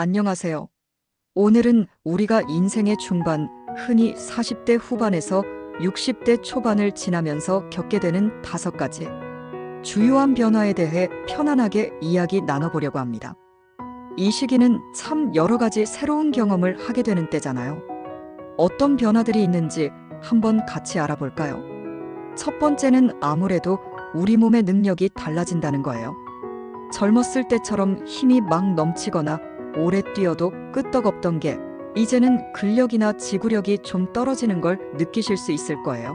안녕하세요. 오늘은 우리가 인생의 중반, 흔히 40대 후반에서 60대 초반을 지나면서 겪게 되는 다섯 가지 주요한 변화에 대해 편안하게 이야기 나눠보려고 합니다. 이 시기는 참 여러 가지 새로운 경험을 하게 되는 때잖아요. 어떤 변화들이 있는지 한번 같이 알아볼까요? 첫 번째는 아무래도 우리 몸의 능력이 달라진다는 거예요. 젊었을 때처럼 힘이 막 넘치거나 오래 뛰어도 끄떡없던 게 이제는 근력이나 지구력이 좀 떨어지는 걸 느끼실 수 있을 거예요.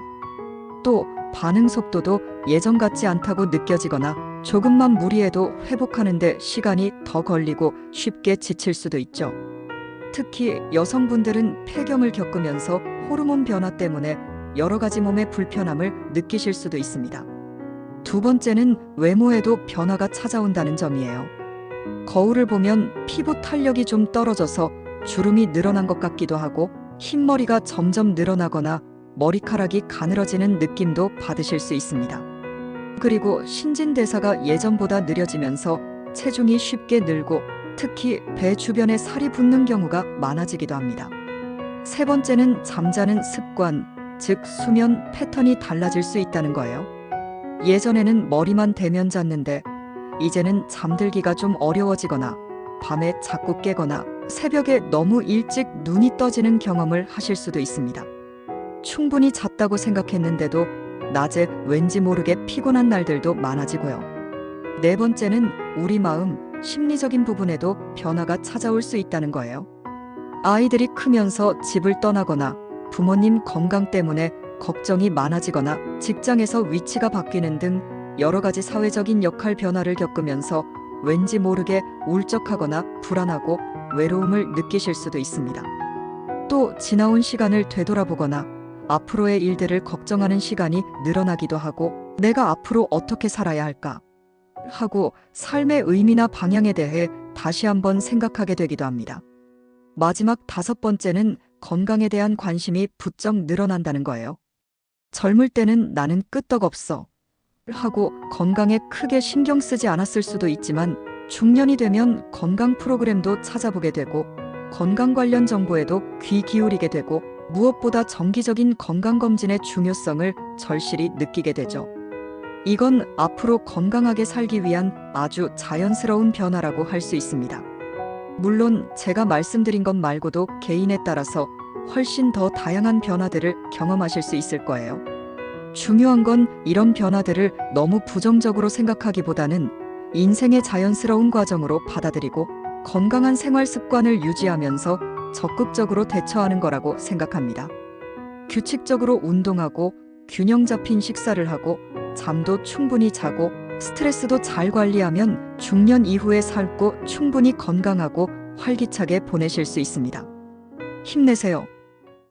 또 반응 속도도 예전 같지 않다고 느껴지거나 조금만 무리해도 회복하는데 시간이 더 걸리고 쉽게 지칠 수도 있죠. 특히 여성분들은 폐경을 겪으면서 호르몬 변화 때문에 여러 가지 몸의 불편함을 느끼실 수도 있습니다. 두 번째는 외모에도 변화가 찾아온다는 점이에요. 거울을 보면 피부 탄력이 좀 떨어져서 주름이 늘어난 것 같기도 하고 흰머리가 점점 늘어나거나 머리카락이 가늘어지는 느낌도 받으실 수 있습니다. 그리고 신진대사가 예전보다 느려지면서 체중이 쉽게 늘고 특히 배 주변에 살이 붙는 경우가 많아지기도 합니다. 세 번째는 잠자는 습관, 즉 수면 패턴이 달라질 수 있다는 거예요. 예전에는 머리만 대면 잤는데 이제는 잠들기가 좀 어려워지거나 밤에 자꾸 깨거나 새벽에 너무 일찍 눈이 떠지는 경험을 하실 수도 있습니다. 충분히 잤다고 생각했는데도 낮에 왠지 모르게 피곤한 날들도 많아지고요. 네 번째는 우리 마음, 심리적인 부분에도 변화가 찾아올 수 있다는 거예요. 아이들이 크면서 집을 떠나거나 부모님 건강 때문에 걱정이 많아지거나 직장에서 위치가 바뀌는 등 여러 가지 사회적인 역할 변화를 겪으면서 왠지 모르게 울적하거나 불안하고 외로움을 느끼실 수도 있습니다. 또 지나온 시간을 되돌아보거나 앞으로의 일들을 걱정하는 시간이 늘어나기도 하고 내가 앞으로 어떻게 살아야 할까 하고 삶의 의미나 방향에 대해 다시 한번 생각하게 되기도 합니다. 마지막 다섯 번째는 건강에 대한 관심이 부쩍 늘어난다는 거예요. 젊을 때는 나는 끄떡없어 하고 건강에 크게 신경 쓰지 않았을 수도 있지만 중년이 되면 건강 프로그램도 찾아보게 되고 건강 관련 정보에도 귀 기울이게 되고 무엇보다 정기적인 건강검진의 중요성을 절실히 느끼게 되죠. 이건 앞으로 건강하게 살기 위한 아주 자연스러운 변화라고 할 수 있습니다. 물론 제가 말씀드린 것 말고도 개인에 따라서 훨씬 더 다양한 변화들을 경험하실 수 있을 거예요. 중요한 건 이런 변화들을 너무 부정적으로 생각하기보다는 인생의 자연스러운 과정으로 받아들이고 건강한 생활 습관을 유지하면서 적극적으로 대처하는 거라고 생각합니다. 규칙적으로 운동하고 균형 잡힌 식사를 하고 잠도 충분히 자고 스트레스도 잘 관리하면 중년 이후의 삶고 충분히 건강하고 활기차게 보내실 수 있습니다. 힘내세요.